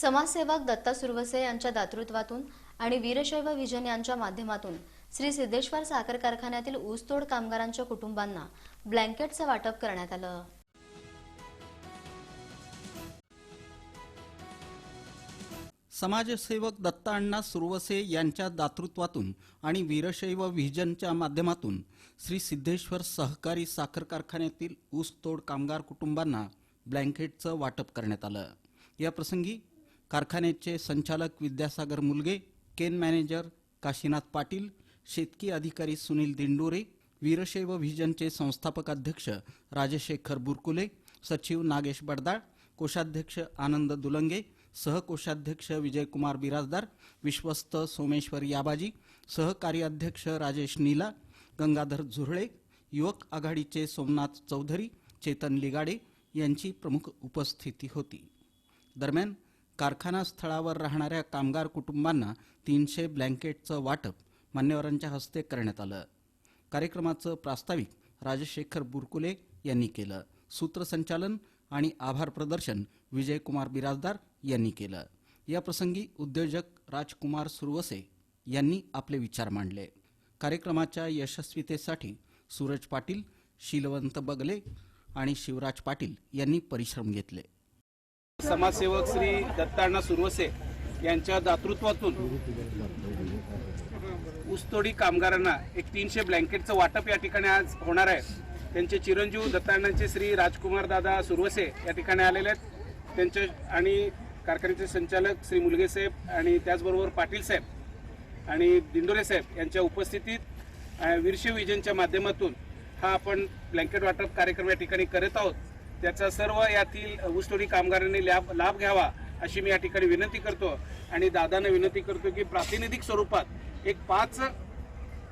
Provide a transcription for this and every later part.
समाजसेवक दत्ता सुरवसे यांच्या दातृत्वातून आणि वीरशैव विजन यांच्या माध्यमातून श्री सिद्धेश्वर साखर कारखान्यातील ऊसतोड कामगारांच्या कुटुंबांना ब्लँकेटचं वाटप करण्यात आलं. समाजसेवक दत्ता अण्णा सुरवसे यांच्या दातृत्वातून आणि वीरशैव व्हिजनच्या माध्यमातून श्री सिद्धेश्वर सहकारी साखर कारखान्यातील ऊसतोड कामगार कुटुंबांना ब्लँकेटचं वाटप करण्यात आलं. या प्रसंगी कारखान्याचे संचालक विद्यासागर मुलगे केन मॅनेजर काशीनाथ पाटील शेतकी अधिकारी सुनील दिंडोरे वीरशैव व्हिजनचे संस्थापक अध्यक्ष राजशेखर बुरकुले सचिव नागेश बडदाळ कोषाध्यक्ष आनंद दुलंगे सहकोषाध्यक्ष विजयकुमार बिराजदार विश्वस्त सोमेश्वर याबाजी सहकार्याध्यक्ष राजेश नीला गंगाधर झुरळे युवक आघाडीचे सोमनाथ चौधरी चेतन लिगाडे यांची प्रमुख उपस्थिती होती. दरम्यान कारखाना स्थळावर राहणाऱ्या कामगार कुटुंबांना तीनशे ब्लँकेटचं वाटप मान्यवरांच्या हस्ते करण्यात आलं. कार्यक्रमाचं प्रास्ताविक राजशेखर बुरकुले यांनी केलं. सूत्रसंचालन आणि आभार प्रदर्शन विजयकुमार बिराजदार यांनी केलं. या प्रसंगी उद्योजक राजकुमार सुरवसे यांनी आपले विचार मांडले. कार्यक्रमाच्या यशस्वीतेसाठी सूरज पाटील शीलवंत बगले आणि शिवराज पाटील यांनी परिश्रम घेतले. समाजसेवक श्री दत्ताण्णा सुरवसे यांच्या दातृत्वातून ऊसतोडी कामगारांना एक तीनशे ब्लँकेटचं वाटप या ठिकाणी आज होणार आहे. त्यांचे चिरंजीव दत्ताण्णांचे श्री राजकुमार दादा सुरवसे या ठिकाणी आलेले आहेत. त्यांचे आणि कारखान्याचे संचालक श्री मुलगे साहेब आणि त्याचबरोबर पाटील साहेब आणि दिंडोरे साहेब यांच्या उपस्थितीत विरशे विजनच्या माध्यमातून हा आपण ब्लँकेट वाटप कार्यक्रम या ठिकाणी करत आहोत. त्याचा सर्व यातील ऊसतोडी कामगारांनी लाभ लाभ घ्यावा अशी मी या ठिकाणी विनंती करतो. आणि दादांना विनंती करतो की प्रातिनिधिक स्वरूपात एक पाच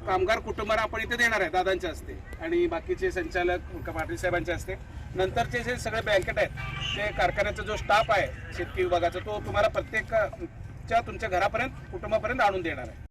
कामगार कुटुंबाला आपण इथे देणार आहे दादांच्या हस्ते. आणि बाकीचे संचालक पाटील साहेबांच्या हस्ते. नंतरचे जे सगळे बँकेट आहेत ते कारखान्याचा जो स्टाफ आहे शेतकी विभागाचा तो तुम्हाला प्रत्येकच्या तुमच्या घरापर्यंत कुटुंबापर्यंत आणून देणार आहे.